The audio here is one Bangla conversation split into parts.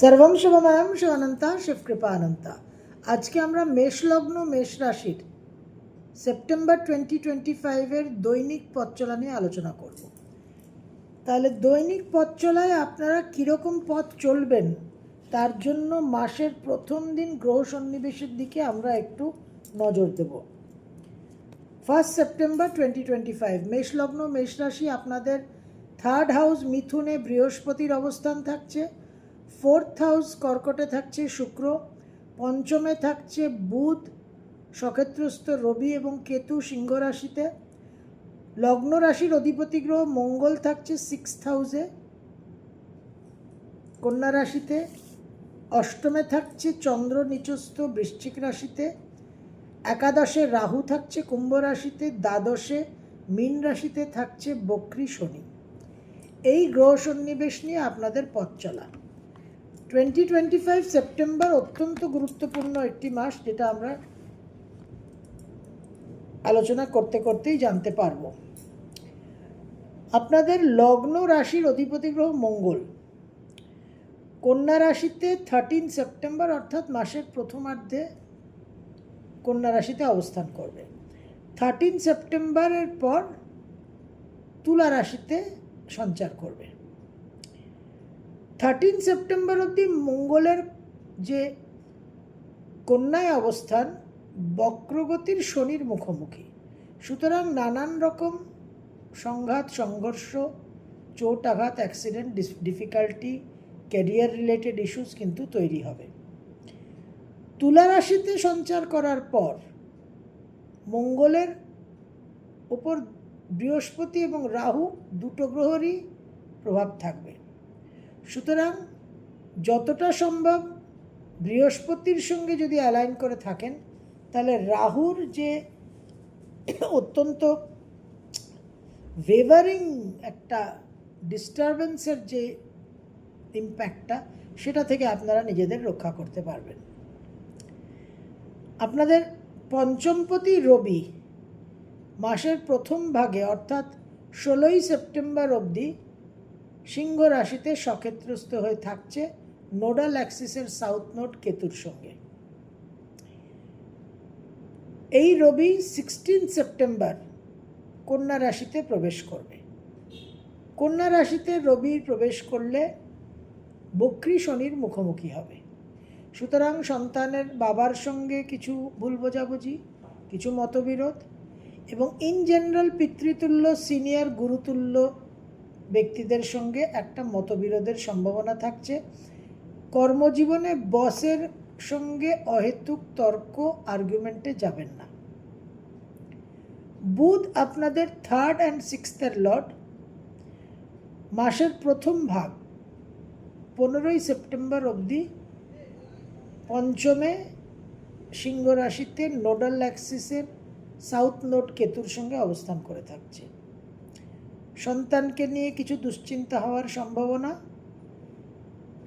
সর্বম শুভময়ম শিবানন্তা শিবকৃপানন্তা। আজকে আমরা মেষ লগ্ন মেষ রাশির সেপ্টেম্বর টোয়েন্টি টোয়েন্টি ফাইভের দৈনিক পথ চলা নিয়ে আলোচনা করব। তাহলে দৈনিক পথ চলায় আপনারা কীরকম পথ চলবেন, তার জন্য মাসের প্রথম দিন গ্রহ সন্নিবেশের দিকে আমরা একটু নজর দেব। First September twenty twenty five মেষ লগ্ন মেষ রাশি আপনাদের থার্ড হাউস মিথুনে বৃহস্পতির অবস্থান থাকছে। ফোর্থ হাউস কর্কটে থাকছে শুক্র, পঞ্চমে থাকছে বুধ, সক্ষেত্রস্থ রবি এবং কেতু সিংহ রাশিতে। লগ্ন রাশির অধিপতি গ্রহ মঙ্গল থাকছে সিক্স হাউসে। কন্যা রাশিতে অষ্টমে থাকছে চন্দ্র, নিচস্থ বৃশ্চিক রাশিতে। একাদশে রাহু থাকছে কুম্ভ রাশিতে। দ্বাদশে মীন রাশিতে থাকছে বক্রী শনি। এই গ্রহ সন্নিবেশ নিয়ে আপনাদের পথ চলা। টোয়েন্টি টোয়েন্টি ফাইভ সেপ্টেম্বর অত্যন্ত গুরুত্বপূর্ণ একটি মাস যেটা আমরা আলোচনা করতে করতেই জানতে পারব। আপনাদের লগ্ন রাশির অধিপতি গ্রহ মঙ্গল। কন্যা রাশিতে থার্টিন সেপ্টেম্বর অর্থাৎ মাসের প্রথমার্ধে কন্যা রাশিতে অবস্থান করবে। থার্টিন সেপ্টেম্বরের পর তুলা রাশিতে সঞ্চার করবে। থার্টিন সেপ্টেম্বর অবধি মঙ্গলের যে কন্যায় অবস্থান, বক্রগতির শনির মুখোমুখি। সুতরাং নানান রকম সংঘাত, সংঘর্ষ, চোট আঘাত accident difficulty career related issues কিন্তু তৈরি হবে। তুলা রাশিতে সঞ্চার করার পর মঙ্গলের ওপর বৃহস্পতি এবং রাহু দুটো গ্রহরই প্রভাব থাকবে। সুতরাং যতটা সম্ভব বৃহস্পতির সঙ্গে যদি অ্যালাইন করে থাকেন, তাহলে রাহুর যে অত্যন্ত ওয়েভারিং একটা ডিস্টারবেন্সের যে ইম্প্যাক্টটা সেটা থেকে আপনারা নিজেদের রক্ষা করতে পারবেন। আপনাদের পঞ্চমপতি রবি মাসের প্রথম ভাগে, অর্থাৎ ষোলোই সেপ্টেম্বর অবধি সিংহ রাশিতে সক্ষেত্রস্থ হয়ে থাকছে নোডাল অ্যাক্সিসের সাউথ নোড কেতুর সঙ্গে। এই রবি সিক্সটিন সেপ্টেম্বর কন্যা রাশিতে প্রবেশ করবে। কন্যা রাশিতে রবি প্রবেশ করলে বক্রী শনির মুখোমুখি হবে। সুতরাং সন্তানের বাবার সঙ্গে কিছু ভুল বোঝাবুঝি, কিছু মতবিরোধ এবং ইন জেনারেল পিতৃতুল্য সিনিয়র গুরুতুল্য ব্যক্তিদের সঙ্গে একটা মতবিরোধের সম্ভাবনা থাকছে। কর্মজীবনে বসের সঙ্গে অহেতুক তর্ক আর্গুমেন্টে যাবেন না। বুধ আপনাদের থার্ড অ্যান্ড সিক্সথের লর্ড মাসের প্রথম ভাগ, পনেরোই সেপ্টেম্বর অবধি পঞ্চমে সিংহ রাশিতে নোডাল অ্যাক্সিসের সাউথ নোড কেতুর সঙ্গে অবস্থান করে থাকছে। সন্তানকে নিয়ে কিছু দুশ্চিন্তা হওয়ার সম্ভাবনা?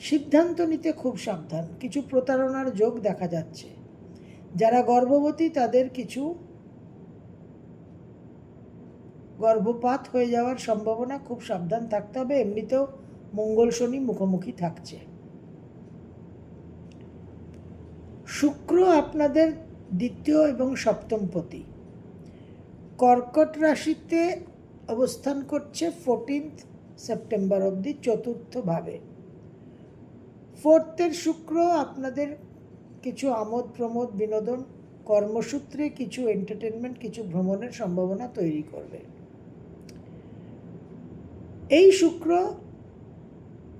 সিদ্ধান্ত নিতে খুব সাবধান। কিছু প্রতারণার যোগ দেখা যাচ্ছে। যারা গর্ভবতী, তাদের কিছু গর্ভপাত হয়ে যাওয়ার সম্ভাবনা খুব সাবধান থাকতে হবে। এমনিতেও মঙ্গল শনি মুখোমুখি থাকছে। শুক্র আপনাদের দ্বিতীয় এবং সপ্তমপতি কর্কট রাশিতে অবস্থান করছে ফোরটিন্থ সেপ্টেম্বর অবধি চতুর্থভাবে। ফোর্থের শুক্র আপনাদের কিছু আমোদ প্রমোদ বিনোদন, কর্মসূত্রে কিছু এন্টারটেনমেন্ট কিছু ভ্রমণের সম্ভাবনা তৈরি করবে। এই শুক্র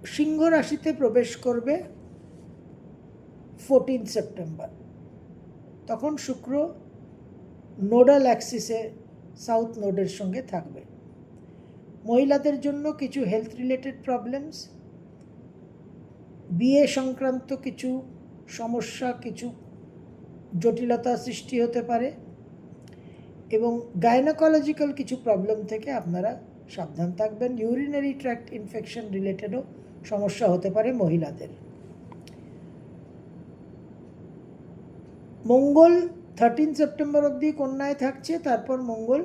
সিংহ রাশিতে প্রবেশ করবে ফোরটিন সেপ্টেম্বর তখন শুক্র নোডাল অ্যাক্সিসে সাউথ নোডের সঙ্গে থাকবে। মহিলাদের জন্য কিছু হেলথ রিলেটেড প্রবলেমস বিয়ে সংক্রান্ত কিছু সমস্যা, কিছু জটিলতা সৃষ্টি হতে পারে এবং গাইনোকোলজিক্যাল কিছু প্রবলেম থেকে আপনারা সাবধান থাকবেন। ইউরিনারি ট্র্যাক্ট ইনফেকশন রিলেটেডও সমস্যা হতে পারে মহিলাদের। মঙ্গল থার্টিন সেপ্টেম্বর অবধি কন্যায় থাকছে, তারপর মঙ্গল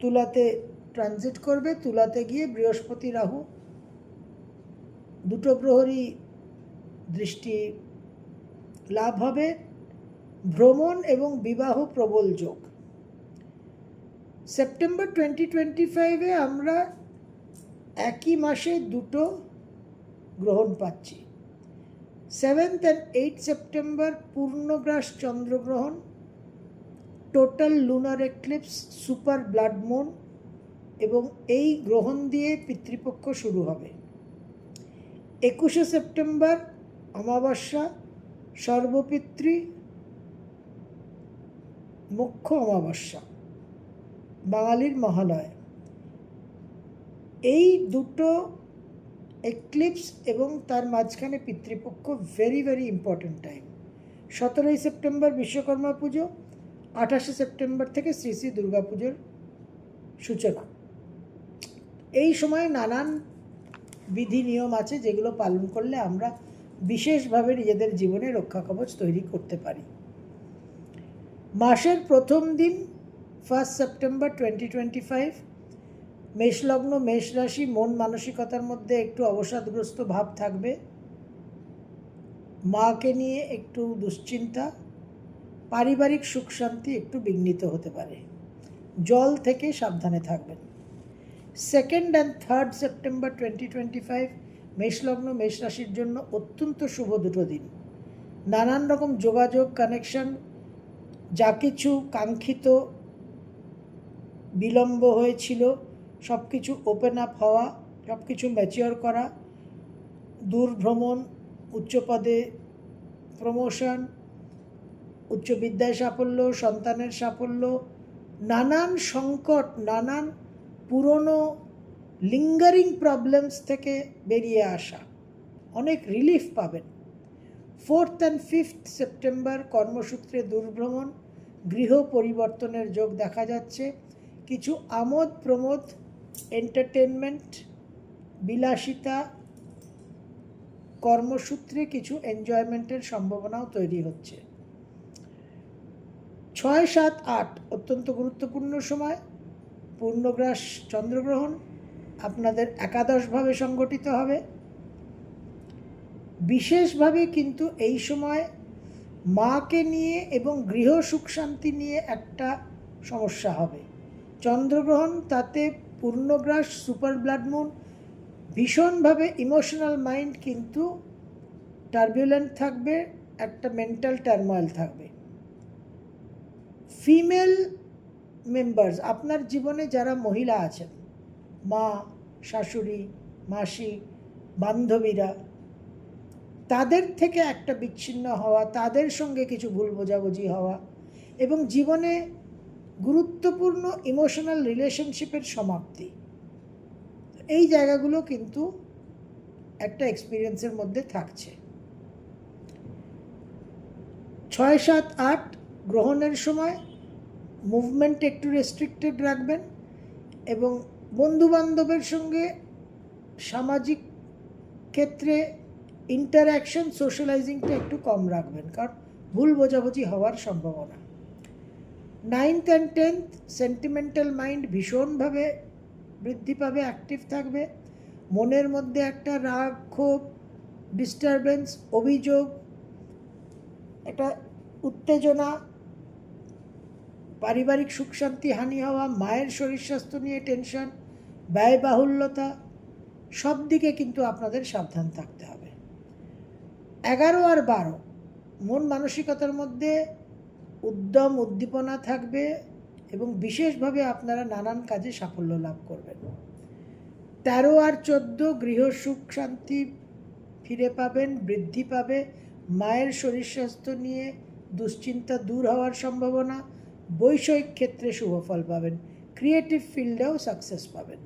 তুলাতে ট্রানজিট করবে, তুলাতে গিয়ে বৃহস্পতি রাহু, দুটো গ্রহরই দৃষ্টি লাভ হবে। ভ্রমণ এবং বিবাহ প্রবল যোগ। সেপ্টেম্বর টোয়েন্টি টোয়েন্টি ফাইভে আমরা একই মাসে দুটো গ্রহণ পাচ্ছি। সেভেন্থ অ্যান্ড এইট সেপ্টেম্বর পূর্ণগ্রাস চন্দ্রগ্রহণ total lunar eclipse super blood moon এবং এই গ্রহণ দিয়ে পিতৃপক্ষ শুরু হবে। একুশে সেপ্টেম্বর অমাবস্যা, সর্বপিতৃ মুখ্য অমাবস্যা, বাঙালির মহালয়। এই দুটো এক্লিপস এবং তার মাঝখানে পিতৃপক্ষ ভেরি ভেরি ইম্পর্ট্যান্ট টাইম সতেরোই সেপ্টেম্বর বিশ্বকর্মা পুজো, আঠাশে সেপ্টেম্বর থেকে শ্রী শ্রী দুর্গা পুজোর সূচনা এই সময় নানান বিধি নিয়ম আছে যেগুলো পালন করলে আমরা বিশেষভাবে নিজেদের জীবনে রক্ষা কবচ তৈরি করতে পারি। মাসের প্রথম দিন first September twenty twenty five মেষলগ্ন মেষ রাশি মন মানসিকতার মধ্যে একটু অবসাদগ্রস্ত ভাব থাকবে। মাকে নিয়ে একটু দুশ্চিন্তা, পারিবারিক সুখ শান্তি একটু বিঘ্নিত হতে পারে। জল থেকে সাবধানে থাকবেন। Second and third September twenty twenty five মেষলগ্ন মেষ রাশির জন্য অত্যন্ত শুভ দুটো দিন। নানান রকম যোগাযোগ কানেকশন যা কিছু কাঙ্ক্ষিত, বিলম্ব হয়েছিল সব কিছু ওপেন আপ হওয়া সব কিছু ম্যাচিওর করা, দূর ভ্রমণ, উচ্চ পদে প্রমোশন উচ্চ বিদ্যায় সাফল্য, সন্তানের সাফল্য, নানান সংকট, নানান পুরনো লিঙ্গারিং প্রবলেমস থেকে বেরিয়ে আসা। অনেক রিলিফ পাবেন। ফোর্থ অ্যান্ড ফিফথ সেপ্টেম্বর কর্মসূত্রে দুর্ভ্রমণ, গৃহ পরিবর্তনের যোগ দেখা যাচ্ছে। কিছু আমোদ প্রমোদ এন্টারটেনমেন্ট বিলাসিতা, কর্মসূত্রে কিছু এনজয়মেন্টের সম্ভাবনাও তৈরি হচ্ছে। ছয়, সাত, আট অত্যন্ত গুরুত্বপূর্ণ সময়। পূর্ণগ্রাস চন্দ্রগ্রহণ আপনাদের একাদশভাবে সংগঠিত হবে। বিশেষভাবে কিন্তু এই সময় মাকে নিয়ে এবং গৃহ সুখ শান্তি নিয়ে একটা সমস্যা হবে। চন্দ্রগ্রহণ, তাতে পূর্ণগ্রাস সুপার ব্লাড মুন, ভীষণভাবে ইমোশনাল মাইন্ড কিন্তু টার্বুলেন্ট থাকবে, একটা মেন্টাল টার্ময়েল থাকবে। ফিমেল মেম্বার্স আপনার জীবনে যারা মহিলা আছেন, মা, শাশুড়ি, মাসি, বান্ধবীরা, তাদের থেকে একটা বিচ্ছিন্ন হওয়া, তাদের সঙ্গে কিছু ভুল বোঝাবুঝি হওয়া এবং জীবনে গুরুত্বপূর্ণ ইমোশনাল রিলেশনশিপের সমাপ্তি। এই জায়গাগুলো কিন্তু একটা এক্সপিরিয়েন্সের মধ্যে থাকছে। ছয় সাত আট গ্রহণের সময় মুভমেন্ট একটু রেস্ট্রিক্টেড রাখবেন এবং বন্ধুবান্ধবের সঙ্গে সামাজিক ক্ষেত্রে ইন্টারাকশন সোশ্যালাইজিংটা একটু কম রাখবেন, কারণ ভুল বোঝাবুঝি হওয়ার সম্ভাবনা। Ninth and tenth sentimental mind ভীষণভাবে বৃদ্ধি পাবে অ্যাক্টিভ থাকবে। মনের মধ্যে একটা রাগ, ক্ষোভ ডিস্টারবেন্স অভিযোগ, একটা উত্তেজনা পারিবারিক সুখ শান্তি, হানি হওয়া, মায়ের শরীর স্বাস্থ্য নিয়ে টেনশন, ব্যয়বাহুল্যতা, সব দিকে কিন্তু আপনাদের সাবধান থাকতে হবে। এগারো আর বারো, মন মানসিকতার মধ্যে উদ্যম, উদ্দীপনা থাকবে এবং বিশেষভাবে আপনারা নানান কাজে সাফল্য লাভ করবেন। তেরো আর চোদ্দ, গৃহ সুখ শান্তি ফিরে পাবেন, বৃদ্ধি পাবে, মায়ের শরীর স্বাস্থ্য নিয়ে দুশ্চিন্তা দূর হওয়ার সম্ভাবনা বৈষয়িক ক্ষেত্রে শুভ ফল পাবেন ক্রিয়েটিভ ফিল্ডেও সাকসেস পাবেন।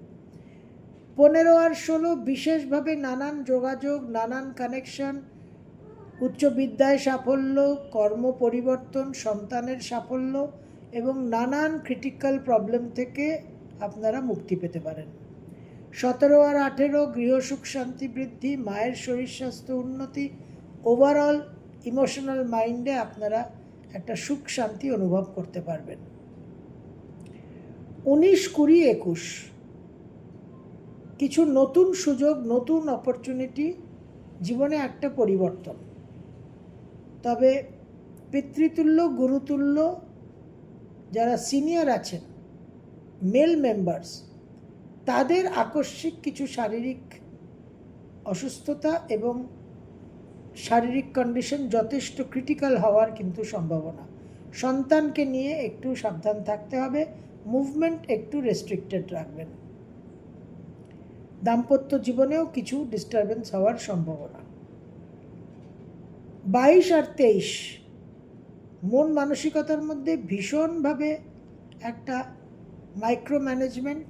পনেরো আর ষোলো, বিশেষভাবে নানান যোগাযোগ, নানান কানেকশন উচ্চ বিদ্যায় সাফল্য, কর্ম পরিবর্তন, সন্তানের সাফল্য এবং নানান ক্রিটিক্যাল প্রবলেম থেকে আপনারা মুক্তি পেতে পারেন। সতেরো আর আঠেরো, গৃহ সুখ, শান্তি, বৃদ্ধি, মায়ের শরীর স্বাস্থ্য, উন্নতি ওভারঅল ইমোশনাল মাইন্ডে আপনারা একটা সুখ শান্তি অনুভব করতে পারবেন। উনিশ কুড়ি একুশ, কিছু নতুন সুযোগ, নতুন অপরচুনিটি জীবনে একটা পরিবর্তন। তবে পিতৃতুল্য, গুরুতুল্য যারা সিনিয়র আছেন মেল মেম্বার্স তাদের আকস্মিক কিছু শারীরিক অসুস্থতা এবং শারীরিক কন্ডিশন যথেষ্ট ক্রিটিক্যাল হওয়ার কিন্তু সম্ভাবনা। সন্তানকে নিয়ে একটু সাবধান থাকতে হবে মুভমেন্ট একটু রেস্ট্রিক্টেড রাখবেন। দাম্পত্য জীবনেও কিছু ডিস্টারবেন্স হওয়ার সম্ভাবনা। বাইশ আর তেইশ, মন মানসিকতার মধ্যে ভীষণভাবে একটা মাইক্রো ম্যানেজমেন্ট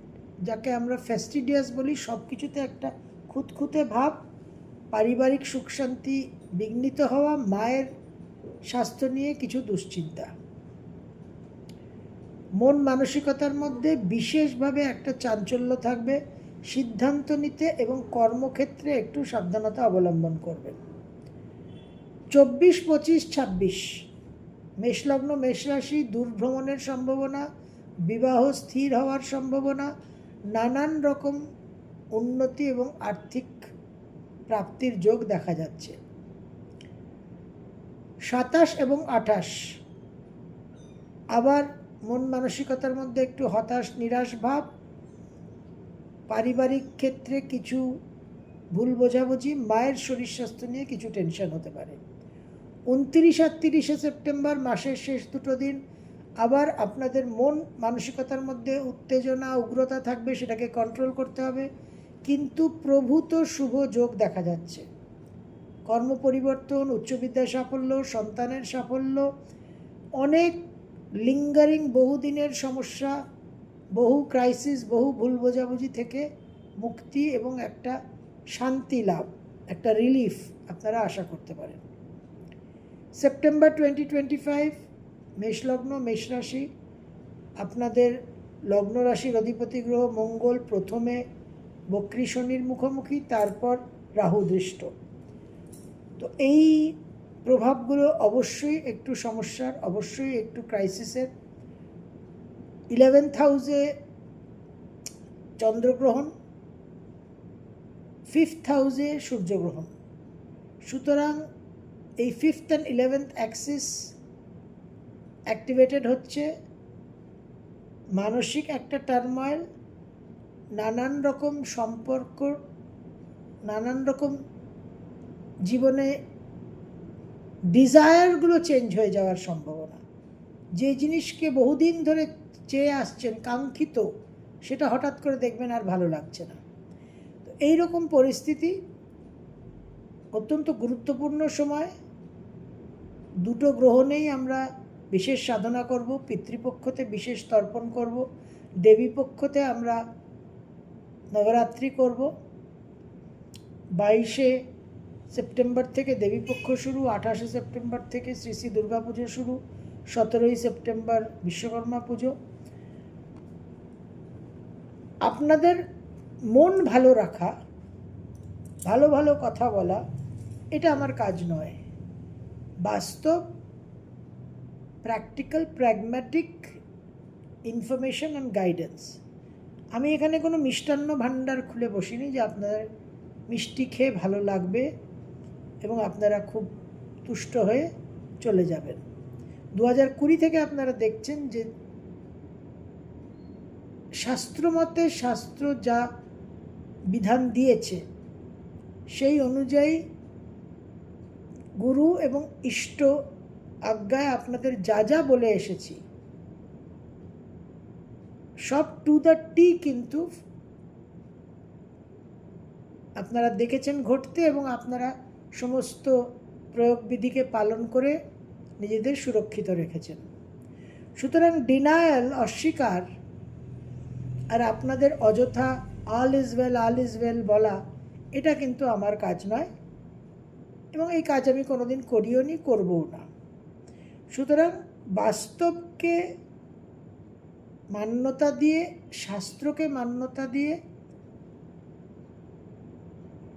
যাকে আমরা ফেস্টিডিয়াস বলি সব কিছুতে একটা খুঁতখুঁতে ভাব, পারিবারিক সুখ শান্তি বিঘ্নিত হওয়া মায়ের স্বাস্থ্য নিয়ে কিছু দুশ্চিন্তা। মন মানসিকতার মধ্যে বিশেষভাবে একটা চাঞ্চল্য থাকবে। সিদ্ধান্ত নিতে এবং কর্মক্ষেত্রে একটু সাবধানতা অবলম্বন করবেন। চব্বিশ, পঁচিশ, ছাব্বিশ। মেষলগ্ন, মেষরাশি, দূরভ্রমণের সম্ভাবনা, বিবাহ স্থির হওয়ার সম্ভাবনা, নানান রকম উন্নতি এবং আর্থিক প্রাপ্তির যোগ দেখা যাচ্ছে। সাতাশ এবং আঠাশ। আবার মন মানসিকতার মধ্যে একটু হতাশ, নিরাশ ভাব। পারিবারিক ক্ষেত্রে কিছু ভুল বোঝাবুঝি, মায়ের শরীর স্বাস্থ্য নিয়ে কিছু টেনশন হতে পারে। উনত্রিশ আর তিরিশে সেপ্টেম্বর মাসের শেষ দুটো দিন, আবার আপনাদের মন মানসিকতার মধ্যে উত্তেজনা, উগ্রতা থাকবে, সেটাকে কন্ট্রোল করতে হবে। কিন্তু প্রভূত শুভ যোগ দেখা যাচ্ছে। কর্ম পরিবর্তন উচ্চবিদ্যায় সাফল্য, সন্তানের সাফল্য, অনেক লিঙ্গারিং বহুদিনের সমস্যা, বহু ক্রাইসিস বহু ভুল বোঝাবুঝি থেকে মুক্তি এবং একটা শান্তি লাভ, একটা রিলিফ আপনারা আশা করতে পারেন। সেপ্টেম্বর টোয়েন্টি টোয়েন্টি ফাইভ মেষলগ্ন মেষরাশি আপনাদের লগ্ন রাশির অধিপতি গ্রহ মঙ্গল প্রথমে বক্রী শনির মুখোমুখি, তারপর রাহু দৃষ্ট। তো এই প্রভাবগুলো অবশ্যই একটু সমস্যার, অবশ্যই একটু ক্রাইসিসের ইলেভেন্থ হাউসে চন্দ্রগ্রহণ ফিফথ হাউসে সূর্যগ্রহণ। সুতরাং এই fifth and eleventh axis activated হচ্ছে মানসিক একটা টার্ময়েল নানান রকম সম্পর্ক, নানান রকম জীবনে ডিজায়ারগুলো চেঞ্জ হয়ে যাওয়ার সম্ভাবনা। যে জিনিসকে বহুদিন ধরে চেয়ে আসছেন, কাঙ্ক্ষিত, সেটা হঠাৎ করে দেখবেন আর ভালো লাগছে না। তো এইরকম পরিস্থিতি অত্যন্ত গুরুত্বপূর্ণ সময়। দুটো গ্রহণেই আমরা বিশেষ সাধনা করব, পিতৃপক্ষতে বিশেষ তর্পণ করব, দেবী পক্ষতে আমরা নবরাত্রি করব। বাইশে সেপ্টেম্বর থেকে দেবীপক্ষ শুরু, আঠাশে সেপ্টেম্বর থেকে শ্রী শ্রী দুর্গা পুজো শুরু, সতেরোই সেপ্টেম্বর বিশ্বকর্মা পুজো। আপনাদের মন ভালো রাখা, ভালো ভালো কথা বলা, এটা আমার কাজ নয়। বাস্তব practical pragmatic information and guidance আমি এখানে কোনো মিষ্টান্ন ভাণ্ডার খুলে বসিনি যে আপনাদের মিষ্টি খেয়ে ভালো লাগবে এবং আপনারা খুব তুষ্ট হয়ে চলে যাবেন। দু হাজার কুড়ি থেকে আপনারা দেখছেন যে শাস্ত্রমতে শাস্ত্র যা বিধান দিয়েছে, সেই অনুযায়ী গুরু এবং ইষ্ট আজ্ঞায় আপনাদের যা যা বলে এসেছি, সব টু দ্য টি কিন্তু আপনারা দেখেছেন ঘটতে এবং আপনারা সমস্ত প্রয়োগবিধিকে পালন করে নিজেদের সুরক্ষিত রেখেছেন। সুতরাং ডিনায়াল অস্বীকার আর আপনাদের অযথা all is well all is well বলা, এটা কিন্তু আমার কাজ নয় এবং এই কাজ আমি কোনোদিন করিও নি, করবও না। সুতরাং বাস্তবকে মান্যতা দিয়ে, শাস্ত্রকে মান্যতা দিয়ে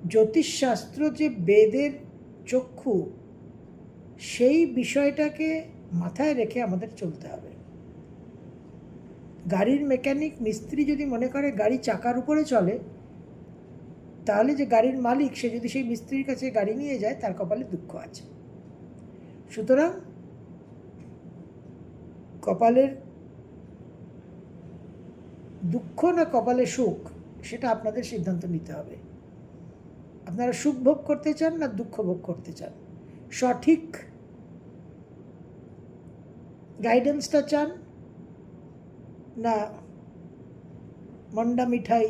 জ্যোতিষশাস্ত্র যে বেদের চক্ষু, সেই বিষয়টাকে মাথায় রেখে আমাদের চলতে হবে। গাড়ির মেকানিক মিস্ত্রি যদি মনে করে গাড়ি চাকার উপরে চলে, তাহলে যে গাড়ির মালিক, সে যদি সেই মিস্ত্রির কাছে গাড়ি নিয়ে যায়, তার কপালে দুঃখ আছে। সুতরাং কপালের দুঃখ না কপালে সুখ, সেটা আপনাদের সিদ্ধান্ত নিতে হবে। আপনারা সুখ ভোগ করতে চান না দুঃখ ভোগ করতে চান? সঠিক গাইডেন্সটা চান না মন্ডা মিঠাই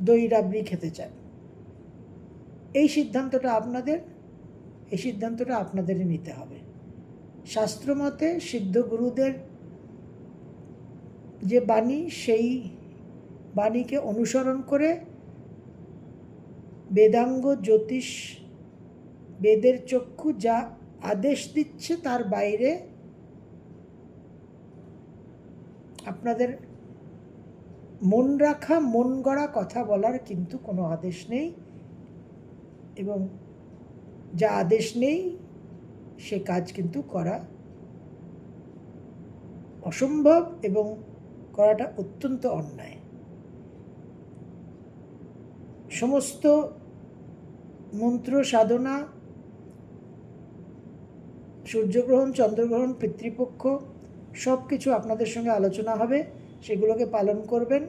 দই রাবড়ি খেতে চান? এই সিদ্ধান্তটা আপনাদের, এই সিদ্ধান্তটা আপনাদেরই নিতে হবে। শাস্ত্রমতে সিদ্ধ গুরুদের যে বাণী, সেই বাণীকে অনুসরণ করে বেদাঙ্গ জ্যোতিষ বেদের চক্ষু যা আদেশ দিচ্ছে তার বাইরে আপনাদের মন রাখা, মন গড়া কথা বলার কিন্তু কোনো আদেশ নেই এবং যা আদেশ নেই, সে কাজ কিন্তু করা অসম্ভব এবং করাটা অত্যন্ত অন্যায়। সমস্ত মন্ত্র, সাধনা, সূর্যগ্রহণ, চন্দ্রগ্রহণ, পিতৃপক্ষ সব কিছু আপনাদের সঙ্গে আলোচনা হবে। সেগুলোকে পালন করবেন।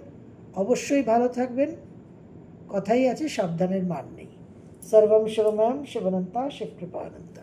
অবশ্যই ভালো থাকবেন। কথাই আছে, সাবধানের মান নেই। সর্বম শিবময়ম শিবনন্তা শিবকৃপানন্তা